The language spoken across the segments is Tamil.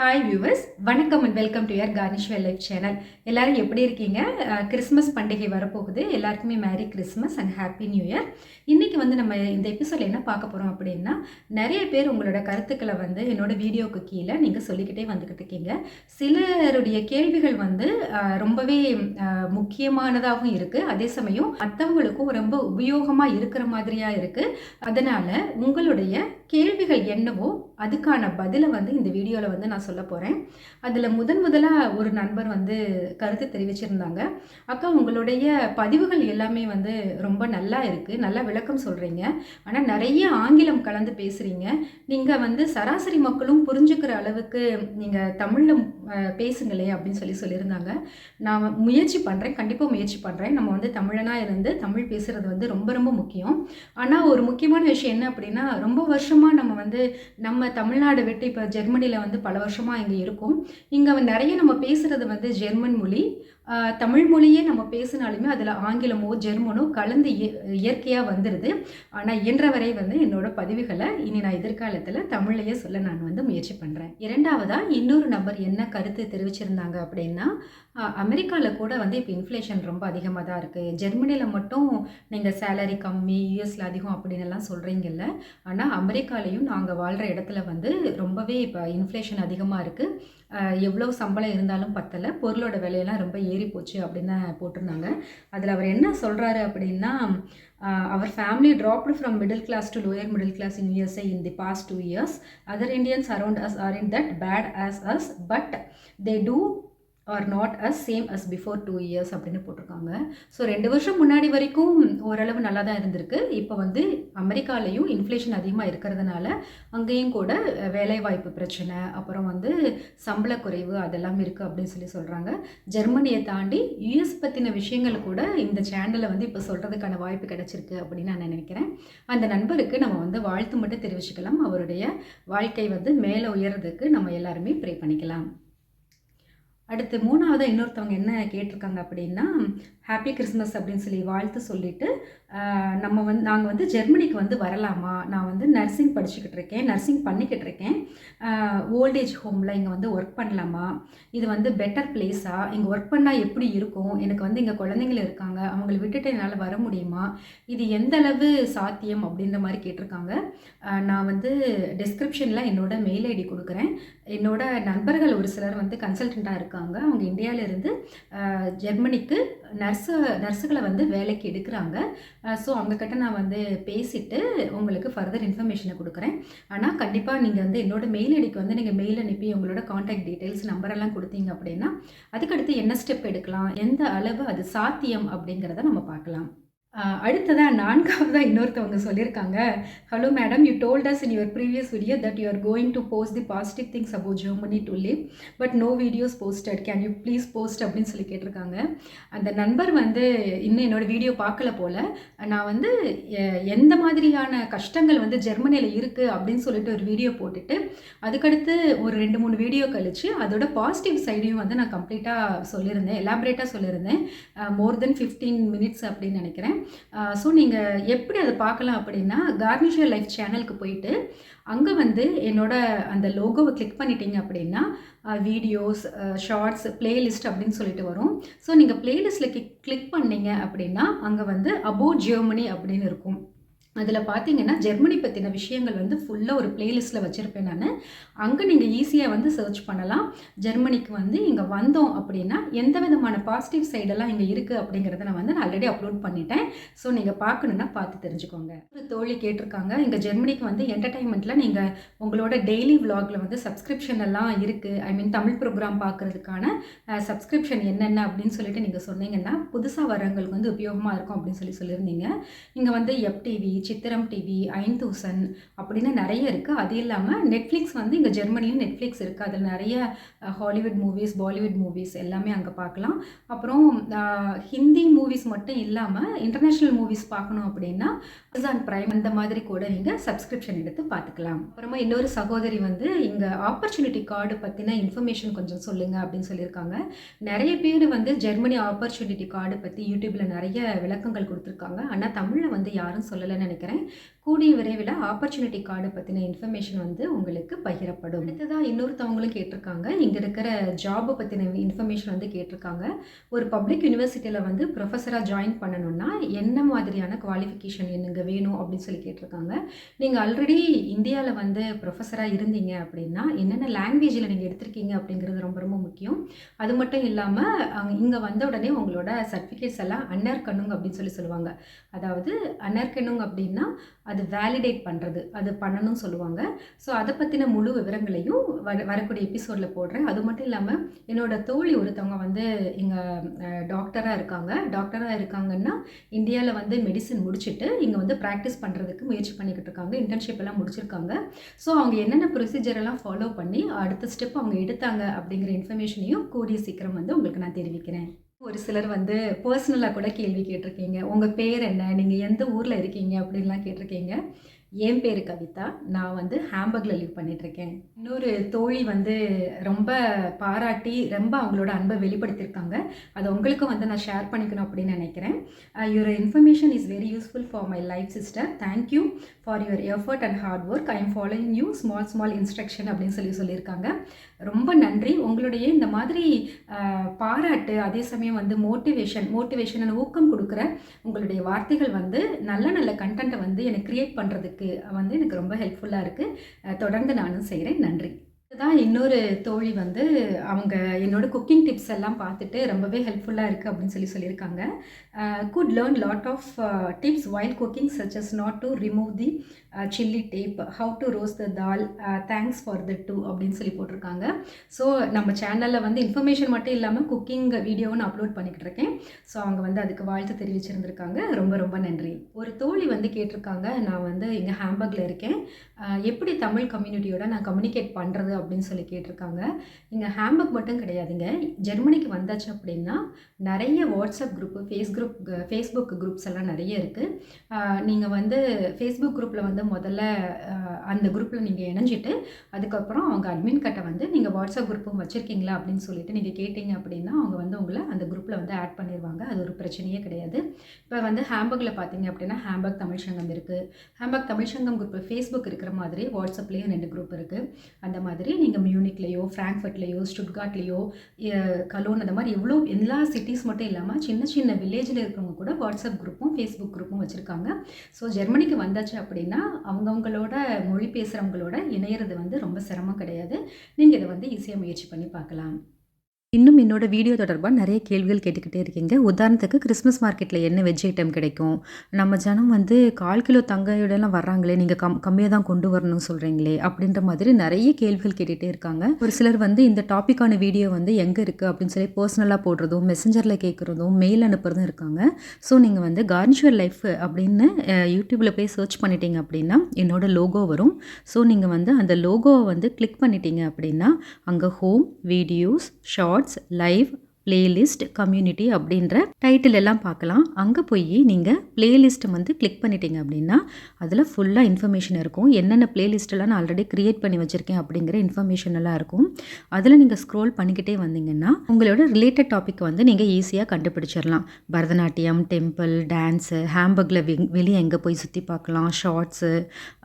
ஹாய் வியூவர்ஸ் வணக்கம் அண்ட் வெல்கம் டு யர் கார்னிஷ்வல் லைஃப் சேனல் எல்லோரும் எப்படி இருக்கீங்க? கிறிஸ்மஸ் பண்டிகை வரப்போகுது. எல்லாருக்குமே merry Christmas and happy new year இன்றைக்கி வந்து நம்ம இந்த எபிசோட் என்ன பார்க்க போகிறோம் அப்படின்னா நிறைய பேர் உங்களோட கருத்துக்களை வந்து என்னோட வீடியோவுக்கு கீழே நீங்கள் சொல்லிக்கிட்டே வந்துக்கிட்டு இருக்கீங்க. சிலருடைய கேள்விகள் வந்து ரொம்பவே முக்கியமானதாகவும் இருக்குது அதே சமயம் மற்றவங்களுக்கும் ரொம்ப உபயோகமாக இருக்கிற மாதிரியாக இருக்குது அதனால் உங்களுடைய கேள்விகள் என்னவோ அதுக்கான பதிலை வந்து இந்த வீடியோவில் வந்து நான் சொல்ல போகிறேன் அதில் முதன் முதலாக ஒரு நண்பர் வந்து கருத்து தெரிவிச்சிருந்தாங்க. அக்கா உங்களுடைய பதிவுகள் எல்லாமே வந்து ரொம்ப நல்லா இருக்குது நல்லா விளக்கம் சொல்கிறீங்க ஆனால் நிறைய ஆங்கிலம் கலந்து பேசுகிறீங்க நீங்கள் வந்து சராசரி மக்களும் புரிஞ்சுக்கிற அளவுக்கு நீங்கள் தமிழில் பேசுங்களே அப்படின்னு சொல்லி சொல்லியிருந்தாங்க. நான் முயற்சி பண்ணுறேன் கண்டிப்பாக முயற்சி பண்ணுறேன் நம்ம வந்து தமிழனாக இருந்து தமிழ் பேசுகிறது வந்து ரொம்ப ரொம்ப முக்கியம். ஆனால் ஒரு முக்கியமான விஷயம் என்ன அப்படின்னா ரொம்ப வருஷமாக நம்ம வந்து நம்ம தமிழ்நாடு விட்டு இப்போ ஜெர்மனியில் வந்து பல வருஷமாக இங்கே இருக்கும். இங்கே நிறைய நம்ம பேசுகிறது வந்து ஜெர்மன் மொழி. தமிழ் மொழியே நம்ம பேசினாலுமே அதில் ஆங்கிலமோ ஜெர்மனோ கலந்து இயற்கையாக வந்துடுது ஆனால் இயன்ற வரை வந்து என்னோட பதிவுகளை இனி நான் எதிர்காலத்தில் தமிழையே சொல்ல நான் வந்து முயற்சி பண்ணுறேன் இரண்டாவதாக இன்னொரு நபர் என்ன கருத்து தெரிவிச்சிருந்தாங்க அப்படின்னா அமெரிக்காவில் கூட வந்து இப்போ இன்ஃப்ளேஷன் ரொம்ப அதிகமாக தான் இருக்குது ஜெர்மனியில் மட்டும் நீங்கள் சேலரி கம்மி யூஎஸில் அதிகம் அப்படின்னு எல்லாம் சொல்கிறீங்கல்ல ஆனால் அமெரிக்காலையும் நாங்கள் வாழ்கிற இடத்துல வந்து ரொம்பவே இப்போ இன்ஃப்ளேஷன் அதிகமாக இருக்குது எவ்வளோ சம்பளம் இருந்தாலும் பத்தலை. பொருளோட விலையெல்லாம் ரொம்ப ஏறி போச்சு அப்படின்னு போட்டிருந்தாங்க. அதில் அவர் என்ன சொல்கிறாரு அப்படின்னா அவர் family dropped from middle class to lower middle class in USA in the past two years other Indians around us are in that bad as us but they too are not as same as before two years அப்படின்னு போட்டிருக்காங்க. ஸோ ரெண்டு வருஷம் முன்னாடி வரைக்கும் ஓரளவு நல்லா தான் இருந்திருக்கு. இப்போ வந்து அமெரிக்காலையும் இன்ஃப்ளேஷன் அதிகமாக இருக்கிறதுனால அங்கேயும் கூட வேலைவாய்ப்பு பிரச்சனை அப்புறம் வந்து சம்பள குறைவு அதெல்லாம் இருக்குது அப்படின்னு சொல்லி சொல்கிறாங்க ஜெர்மனியை தாண்டி யூஎஸ் பற்றின விஷயங்கள் கூட இந்த சேனலில் வந்து இப்போ சொல்கிறதுக்கான வாய்ப்பு கிடச்சிருக்கு அப்படின்னு நான் நினைக்கிறேன். அந்த நண்பருக்கு நம்ம வந்து வாழ்த்து மட்டும் தெரிவிச்சுக்கலாம். அவருடைய வாழ்க்கை வந்து மேலே உயர்றதுக்கு நம்ம எல்லாருமே ப்ரே பண்ணிக்கலாம். அடுத்து மூணாவதாக இன்னொருத்தவங்க என்ன கேட்டிருக்காங்க அப்படின்னா ஹாப்பி கிறிஸ்மஸ் அப்படின்னு சொல்லி வாழ்த்து சொல்லிட்டு நம்ம வந்து நாங்கள் வந்து ஜெர்மனிக்கு வந்து வரலாமா? நான் வந்து நர்சிங் படிச்சுக்கிட்டு இருக்கேன் நர்சிங் பண்ணிக்கிட்டு இருக்கேன். ஓல்டேஜ் ஹோமில் இங்கே வந்து ஒர்க் பண்ணலாமா? இது வந்து பெட்டர் பிளேஸா இங்கே ஒர்க் பண்ணால் எப்படி இருக்கும்? எனக்கு வந்து இங்கே குழந்தைங்களும் இருக்காங்க அவங்கள விட்டுட்டு என்னால் வர முடியுமா? இது எந்த அளவு சாத்தியம் அப்படின்ற மாதிரி கேட்டிருக்காங்க. நான் வந்து டிஸ்கிரிப்ஷனில் என்னோட மெயில் ஐடி கொடுக்குறேன். என்னோட நண்பர்கள் ஒரு சிலர் வந்து கன்சல்டண்ட்டாக இருக்காங்க. அவங்க இந்தியாவிலேருந்து ஜெர்மனிக்கு நர்ஸு நர்ஸுகளை வந்து வேலைக்கு எடுக்கிறாங்க. ஸோ அவங்கக்கிட்ட நான் வந்து பேசிவிட்டு உங்களுக்கு ஃபர்தர் இன்ஃபர்மேஷனை கொடுக்குறேன். ஆனால் கண்டிப்பாக நீங்கள் வந்து என்னோட மெயில் ஐடிக்கு வந்து நீங்கள் மெயில் அனுப்பி உங்களோட காண்டாக்ட் டீட்டெயில்ஸ் நம்பரெல்லாம் கொடுத்தீங்க அப்படின்னா அதுக்கடுத்து என்ன ஸ்டெப் எடுக்கலாம் எந்த அளவு அது சாத்தியம் அப்படிங்கிறத நம்ம பார்க்கலாம். அடுத்ததாக நான்காவதாக இன்னொருத்தவங்க சொல்லியிருக்காங்க. Hello madam you told us in your previous video that you are going to post the positive things about Germany to live but no videos posted can you please post அப்படின்னு சொல்லி கேட்டிருக்காங்க. அந்த நண்பர் வந்து இன்னும் என்னோட வீடியோ பார்க்கல போல். நான் வந்து எ- எந்த மாதிரியான கஷ்டங்கள் வந்து ஜெர்மனியில் இருக்குது அப்படின்னு சொல்லிட்டு ஒரு வீடியோ போட்டுட்டு அதுக்கடுத்து ஒரு ரெண்டு மூணு வீடியோ கழித்து அதோட பாசிட்டிவ் சைடையும் வந்து நான் கம்ப்ளீட்டாக சொல்லியிருந்தேன் எலாபரேட்டாக சொல்லியிருந்தேன். மோர் தென் ஃபிஃப்டீன் மினிட்ஸ் அப்படின்னு நினைக்கிறேன். ஸோ நீங்கள் எப்படி அதை பார்க்கலாம் அப்படின்னா கார்னிஷியர் லைஃப் சேனலுக்கு போயிட்டு அங்கே வந்து என்னோட அந்த லோகோவை கிளிக் பண்ணிட்டீங்க அப்படின்னா வீடியோஸ் ஷார்ட்ஸ் பிளேலிஸ்ட் அப்படின்னு சொல்லிட்டு வரும். ஸோ நீங்கள் பிளேலிஸ்ட்டில் கிளிக் கிளிக் பண்ணீங்க அப்படின்னா அங்கே வந்து அபோ ஜெர்மனி அப்படின்னு இருக்கும். அதில் பார்த்தீங்கன்னா ஜெர்மனி பற்றின விஷயங்கள் வந்து ஃபுல்லாக ஒரு பிளேலிஸ்ட்டில் வச்சுருப்பேன் நான். அங்கே நீங்கள் ஈஸியாக வந்து சர்ச் பண்ணலாம். ஜெர்மனிக்கு வந்து இங்கே வந்தோம் அப்படின்னா எந்த விதமான பாசிட்டிவ் சைடெல்லாம் இங்கே இருக்குது அப்படிங்கிறத நான் வந்து நான் ஆல்ரெடி அப்லோட் பண்ணிட்டேன். ஸோ நீங்கள் பார்க்கணுன்னா பார்த்து தெரிஞ்சுக்கோங்க. ஒரு தோழி கேட்டிருக்காங்க இங்கே ஜெர்மனிக்கு வந்து என்டர்டைன்மெண்ட்டில் நீங்கள் உங்களோட டெய்லி விலாகில் வந்து சப்ஸ்கிரிப்ஷன் எல்லாம் இருக்குது ஐ மீன் தமிழ் ப்ரோக்ராம் பார்க்குறதுக்கான சப்ஸ்கிரிப்ஷன் என்னென்ன அப்படின்னு சொல்லிட்டு நீங்கள் சொன்னீங்கன்னா புதுசாக வரவங்களுக்கு வந்து உபயோகமாக இருக்கும் அப்படின்னு சொல்லி சொல்லியிருந்தீங்க. இங்கே வந்து எஃப்டிவி சித்திரம் டிவி ஐன் தூசன் அப்படின்னு நிறைய இருக்குது அது இல்லாமல் நெட்ஃப்ளிக்ஸ் வந்து இங்கே ஜெர்மனியும் நெட்ஃப்ளிக்ஸ் இருக்குது அதில் நிறைய ஹாலிவுட் மூவிஸ் பாலிவுட் மூவிஸ் எல்லாமே அங்கே பார்க்கலாம் அப்புறம் ஹிந்தி மூவிஸ் மட்டும் இல்லாமல் இன்டர்நேஷ்னல் மூவிஸ் பார்க்கணும் அப்படின்னா அமேசான் ப்ரைம் அந்த மாதிரி கூட நீங்கள் சப்ஸ்கிரிப்ஷன் எடுத்து பார்த்துக்கலாம் அப்புறமா இன்னொரு சகோதரி வந்து இங்கே ஆப்பர்ச்சுனிட்டி கார்டு பற்றின இன்ஃபர்மேஷன் கொஞ்சம் சொல்லுங்கள் அப்படின்னு சொல்லியிருக்காங்க. நிறைய பேர் வந்து ஜெர்மனி ஆப்பர்ச்சுனிட்டி கார்டு பற்றி யூடியூப்பில் நிறைய விளக்கங்கள் கொடுத்துருக்காங்க. ஆனால் தமிழில் வந்து யாரும் சொல்லலைன்னு நினைக்கிறேன். கூடிய விரைவில் ஆப்பர்ச்சுனிட்டி கார்டு பற்றின இன்ஃபர்மேஷன் வந்து உங்களுக்கு பகிரப்படும். அடுத்ததாக இன்னொருத்தவங்களும் கேட்டிருக்காங்க. இங்கே இருக்கிற ஜாபை பற்றின இன்ஃபர்மேஷன் வந்து கேட்டிருக்காங்க. ஒரு பப்ளிக் யூனிவர்சிட்டியில் வந்து ப்ரொஃபஸராக ஜாயின் பண்ணணும்னா என்ன மாதிரியான குவாலிஃபிகேஷன் என்னங்க வேணும் அப்படின்னு சொல்லி கேட்டிருக்காங்க. நீங்கள் ஆல்ரெடி இந்தியாவில் வந்து ப்ரொஃபஸராக இருந்தீங்க அப்படின்னா என்னென்ன லாங்குவேஜில் நீங்கள் எடுத்திருக்கீங்க அப்படிங்கிறது ரொம்ப ரொம்ப முக்கியம். அது மட்டும் இல்லாமல் இங்கே வந்த உடனே உங்களோட சர்டிஃபிகேட்ஸ் எல்லாம் அன்னர்கண்ணுங்க அப்படின்னு சொல்லி சொல்லுவாங்க. அதாவது அன்னர்கண்ணுங்க அப்படின்னு அப்படின்னா அது வேலிடேட் பண்ணுறது அது பண்ணணும்னு சொல்லுவாங்க. ஸோ அதை பற்றின முழு விவரங்களையும் வர வரக்கூடிய எபிசோடில் போடுறேன். அது மட்டும் இல்லாமல் என்னோட தோழி ஒருத்தவங்க வந்து இங்கே டாக்டராக இருக்காங்க. டாக்டராக இருக்காங்கன்னா இந்தியாவில் வந்து மெடிசன் முடிச்சுட்டு இங்கே வந்து ப்ராக்டிஸ் பண்ணுறதுக்கு முயற்சி பண்ணிக்கிட்டு இருக்காங்க. இன்டர்ன்ஷிப் எல்லாம் முடிச்சிருக்காங்க. ஸோ அவங்க என்னென்ன ப்ரொசீஜர் எல்லாம் ஃபாலோ பண்ணி அடுத்த ஸ்டெப் அவங்க எடுத்தாங்க அப்படிங்கிற இன்ஃபர்மேஷனையும் கூடிய சீக்கிரம் வந்து உங்களுக்கு நான் தெரிவிக்கிறேன். ஒரு சிலர் வந்து பர்சனலாக கூட கேள்வி கேட்டிருக்கீங்க. உங்கள் பேர் என்ன? நீங்கள் எந்த ஊரில் இருக்கீங்க? அப்படின்லாம் கேட்டிருக்கீங்க. என் பேர் கவிதா. நான் வந்து ஹாம்பர்கில் லீவ் பண்ணிகிட்ருக்கேன் இன்னொரு தோழி வந்து ரொம்ப பாராட்டி ரொம்ப அவங்களோட அன்பை வெளிப்படுத்தியிருக்காங்க. அது உங்களுக்கும் வந்து நான் ஷேர் பண்ணிக்கணும் அப்படின்னு நினைக்கிறேன். Your information is very useful for my life sister thank you for your effort and hard work I am following you small small instruction அப்படின்னு சொல்லி சொல்லியிருக்காங்க. ரொம்ப நன்றி. உங்களுடைய இந்த மாதிரி uh, பாராட்டு அதே சமயம் வந்து மோட்டிவேஷன் மோட்டிவேஷன் ஊக்கம் கொடுக்குற உங்களுடைய வார்த்தைகள் வந்து நல்ல நல்ல கண்டென்ட்டை வந்து எனக்கு க்ரியேட் பண்ணுறதுக்கு வந்து எனக்கு ரொம்ப ஹெல்ப்ஃபுல்லாக இருக்குது தொடர்ந்து நானும் செய்கிறேன் நன்றி. தான் இன்னொரு தோழி வந்து அவங்க என்னோட குக்கிங் டிப்ஸ் எல்லாம் பார்த்துட்டு ரொம்பவே ஹெல்ப்ஃபுல்லாக இருக்குது அப்படின்னு சொல்லி சொல்லியிருக்காங்க. Good learn lot of tips while cooking such as not to remove the chilli tap how to roast the dal thanks for the two அப்படின்னு சொல்லி போட்டிருக்காங்க. ஸோ நம்ம சேனலில் வந்து இன்ஃபர்மேஷன் மட்டும் இல்லாமல் குக்கிங் வீடியோவும் அப்லோட் பண்ணிக்கிட்டு இருக்கேன். ஸோ அவங்க வந்து அதுக்கு வாழ்த்து தெரிவிச்சிருந்திருக்காங்க. ரொம்ப ரொம்ப நன்றி. ஒரு தோழி வந்து கேட்டிருக்காங்க. நான் வந்து இங்கே ஹேம்பர்கில் இருக்கேன். எப்படி தமிழ் கம்யூனிட்டியோட நான் கம்யூனிகேட் பண்ணுறது அப்படின்னு சொல்லி கேட்டிருக்காங்க. இங்கே ஹேம்பர்க் மட்டும் கிடையாதுங்க. ஜெர்மனிக்கு வந்தாச்சு அப்படின்னா நிறைய WhatsApp group face group Facebook groups எல்லாம் நிறைய இருக்குது நீங்கள் வந்து ஃபேஸ்புக் குரூப்பில் வந்து முதல்ல அந்த குரூப்பில் நீங்கள் இணைஞ்சிட்டு அதுக்கப்புறம் அவங்க அட்மின் கட்டை வந்து நீங்கள் வாட்ஸ்அப் குரூப்பும் வச்சுருக்கீங்களா அப்படின்னு சொல்லிட்டு நீங்கள் கேட்டிங்க அப்படின்னா அவங்க வந்து உங்களை அந்த குரூப்பில் வந்து ஆட் பண்ணிடுவாங்க அது ஒரு பிரச்சனையே கிடையாது. இப்போ வந்து ஹேம்பர்கில் பார்த்தீங்க அப்படின்னா ஹேம்பர்க் தமிழ் சங்கம் இருக்குது ஹேம்பர்க் தமிழ் சங்கம் குரூப் ஃபேஸ்புக் இருக்கிற மாதிரி வாட்ஸ்அப்லேயும் ரெண்டு குரூப் இருக்குது அந்த மாதிரி நீங்கள் மியூனிக்லேயோ ஃப்ராங்க்ஃபர்ட்லேயோ ஸ்டுட்காட்லேயோ கலோன் அந்த மாதிரி எவ்வளோ எல்லா சிட்டிஸ் மட்டும் இல்லாமல் சின்ன சின்ன வில்லேஜில் இருக்கிறவங்க கூட வாட்ஸ்அப் குரூப்பும் ஃபேஸ்புக் குரூப்பும் வச்சுருக்காங்க. ஸோ ஜெர்மனிக்கு வந்தாச்சு அப்படின்னா அவங்கவுங்களோட மொழி பேசுகிறவங்களோட இணையிறது வந்து ரொம்ப சிரமம் கிடையாது. நீங்கள் இதை வந்து ஈஸியாக முயற்சி பண்ணி பார்க்கலாம். இன்னும் என்னோட வீடியோ தொடர்பாக நிறைய கேள்விகள் கேட்டுக்கிட்டே இருக்கீங்க. உதாரணத்துக்கு கிறிஸ்மஸ் மார்க்கெட்டில் என்ன வெஜ் ஐட்டம் கிடைக்கும்? நம்ம ஜனம் வந்து கால் கிலோ தங்கையோடலாம் வர்றாங்களே நீங்கள் கம் கம்மியாக தான் கொண்டு வரணும்னு சொல்கிறீங்களே அப்படின்ற மாதிரி நிறைய கேள்விகள் கேட்டுகிட்டே இருக்காங்க. ஒரு சிலர் வந்து இந்த டாப்பிக்கான வீடியோ வந்து எங்கே இருக்குது அப்படின்னு சொல்லி பர்சனலாக போடுறதும் மெசஞ்சரில் கேட்குறதும் மெயில் அனுப்புறதும் இருக்காங்க. ஸோ நீங்கள் வந்து கார்னிஷுவல் லைஃப் அப்படின்னு யூடியூப்பில் போய் சர்ச் பண்ணிட்டீங்க அப்படின்னா என்னோடய லோகோ வரும். ஸோ நீங்கள் வந்து அந்த லோகோவை வந்து கிளிக் பண்ணிட்டீங்க அப்படின்னா அங்கே home videos short shorts live playlist community அப்படின்ற டைட்டில் எல்லாம் பார்க்கலாம். அங்கே போய் நீங்கள் பிளேலிஸ்ட்டை வந்து கிளிக் பண்ணிட்டீங்க அப்படின்னா அதில் ஃபுல்லாக இன்ஃபர்மேஷன் இருக்கும். என்னென்ன பிளேலிஸ்ட்டெல்லாம் நான் ஆல்ரெடி க்ரியேட் பண்ணி வச்சுருக்கேன் அப்படிங்கிற இன்ஃபர்மேஷன் எல்லாம் இருக்கும். அதில் நீங்கள் ஸ்க்ரோல் பண்ணிக்கிட்டே வந்தீங்கன்னா உங்களோட ரிலேட்டட் டாபிக் வந்து நீங்கள் ஈஸியாக கண்டுபிடிச்சிடலாம் பரதநாட்டியம் டெம்பிள் டான்ஸு ஹேம்பர்கில் வெளியே எங்கே போய் சுற்றி பார்க்கலாம். ஷார்ட்ஸு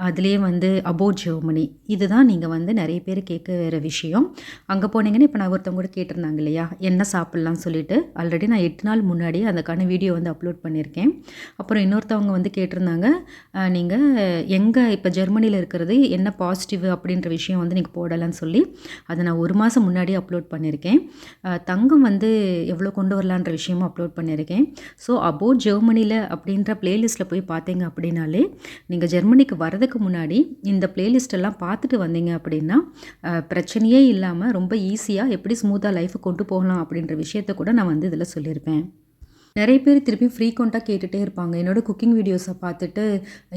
அதுலேயே வந்து அபோட் ஜெர்மனி இதுதான் நீங்கள் வந்து நிறைய பேர் கேட்க வேறு விஷயம். அங்கே போனீங்கன்னா இப்போ நான் ஒருத்தவங்க கூட கேட்டிருந்தாங்க இல்லையா? என்ன சாப்பிட்டு சாப்பிட்லான்னு சொல்லிட்டு ஆல்ரெடி நான் எட்டு நாள் முன்னாடி அதுக்கான வீடியோ வந்து அப்லோட் பண்ணியிருக்கேன். அப்புறம் இன்னொருத்தவங்க வந்து கேட்டிருந்தாங்க நீங்கள் எங்கே இப்போ ஜெர்மனியில் இருக்கிறது என்ன பாசிட்டிவ் அப்படின்ற விஷயம் வந்து நீங்கள் போடலான்னு சொல்லி அதை நான் ஒரு மாதம் முன்னாடி அப்லோட் பண்ணியிருக்கேன். தங்கம் வந்து எவ்வளோ கொண்டு வரலான்ற விஷயமும் அப்லோட் பண்ணியிருக்கேன். ஸோ அபோட் ஜெர்மனியில் அப்படின்ற பிளேலிஸ்ட்டில் போய் பார்த்தீங்க அப்படின்னாலே நீங்கள் ஜெர்மனிக்கு வரதுக்கு முன்னாடி இந்த பிளேலிஸ்டெல்லாம் பார்த்துட்டு வந்தீங்க அப்படின்னா பிரச்சனையே இல்லாமல் ரொம்ப ஈஸியாக எப்படி ஸ்மூத்தாக லைஃப்பை கொண்டு போகலாம் அப்படின்ற விஷயத்த கூட நான் வந்து இதில் சொல்லியிருப்பேன். நிறைய பேர் திருப்பி ஃப்ரீக்வெண்ட்டாக கேட்டுகிட்டே இருப்பாங்க. என்னோடய குக்கிங் வீடியோஸை பார்த்துட்டு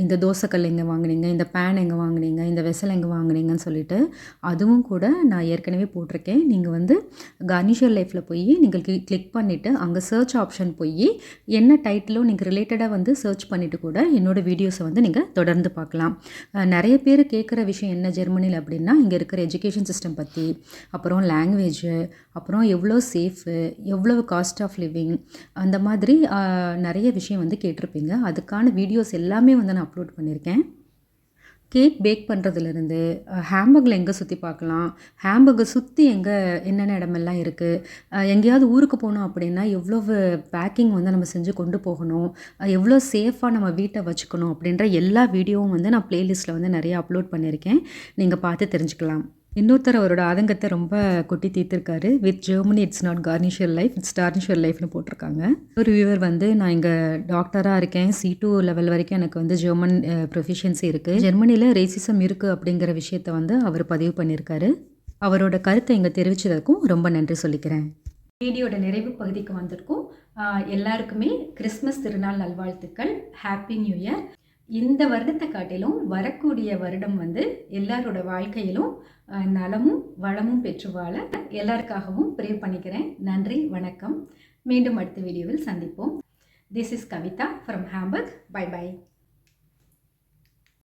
இந்த தோசைக்கல் எங்கே வாங்கினீங்க? இந்த பேன் எங்கே வாங்கினீங்க? இந்த வெசல் எங்கே வாங்கினீங்கன்னு சொல்லிட்டு அதுவும் கூட நான் ஏற்கனவே போட்டிருக்கேன். நீங்கள் வந்து கார்னிஷர் லைஃப்பில் போய் நீங்கள் கிளிக் பண்ணிவிட்டு அங்கே சர்ச் ஆப்ஷன் போய் என்ன டைட்டிலோ நீங்கள் ரிலேட்டடாக வந்து சர்ச் பண்ணிவிட்டு கூட என்னோடய வீடியோஸை வந்து நீங்கள் தொடர்ந்து பார்க்கலாம். நிறைய பேர் கேட்குற விஷயம் என்ன ஜெர்மனியில் அப்படின்னா இங்கே இருக்கிற எஜுகேஷன் சிஸ்டம் பற்றி அப்புறம் லாங்குவேஜு அப்புறம் எவ்வளோ சேஃபு எவ்வளோ காஸ்ட் ஆஃப் லிவிங் அந்த மாதிரி நிறைய விஷயம் வந்து கேட்டிருப்பீங்க. அதுக்கான வீடியோஸ் எல்லாமே வந்து நான் அப்லோட் பண்ணியிருக்கேன். கேக் பேக் பண்ணுறதுலேருந்து ஹேம்பர்கில் எங்கே சுற்றி பார்க்கலாம் ஹேம்பர்கை சுற்றி எங்கே என்னென்ன இடமெல்லாம் இருக்குது எங்கேயாவது ஊருக்கு போனோம் அப்படின்னா எவ்வளோ பேக்கிங் வந்து நம்ம செஞ்சு கொண்டு போகணும் எவ்வளோ சேஃபாக நம்ம வீட்டை வச்சுக்கணும் அப்படின்ற எல்லா வீடியோவும் வந்து நான் ப்ளேலிஸ்ட்டில் வந்து நிறைய அப்லோட் பண்ணியிருக்கேன். நீங்கள் பார்த்து தெரிஞ்சுக்கலாம். இன்னொருத்தர் அவரோட ஆதங்கத்தை ரொம்ப கொட்டி தீர்த்திருக்காரு. With Germany it's not கார்னிஷியல் life it's டார்னிஷியல் லைஃப்னு போட்டிருக்காங்க. ஒரு வியூவர் வந்து நான் இங்கே டாக்டராக இருக்கேன். சி டூ லெவல் வரைக்கும் எனக்கு வந்து ஜெர்மன் ப்ரொஃபிஷியன்சி இருக்குது ஜெர்மனியில் ரேசிசம் இருக்குது அப்படிங்கிற விஷயத்தை வந்து அவர் பதிவு பண்ணியிருக்காரு அவரோட கருத்தை இங்கே தெரிவித்ததற்கும் ரொம்ப நன்றி சொல்லிக்கிறேன். வீடியோட நிறைவு பகுதிக்கு வந்திருக்கும். எல்லாருக்குமே கிறிஸ்மஸ் திருநாள் நல்வாழ்த்துக்கள். ஹாப்பி நியூ இயர் இந்த வருடத்தை காட்டிலும் வரக்கூடிய வருடம் வந்து எல்லாரோட வாழ்க்கையிலும் நலமும் வளமும் பெற்று வாழ எல்லாருக்காகவும் ப்ரே பண்ணிக்கிறேன். நன்றி வணக்கம். மீண்டும் அடுத்த வீடியோவில் சந்திப்போம். This is Kavitha from Hamburg bye bye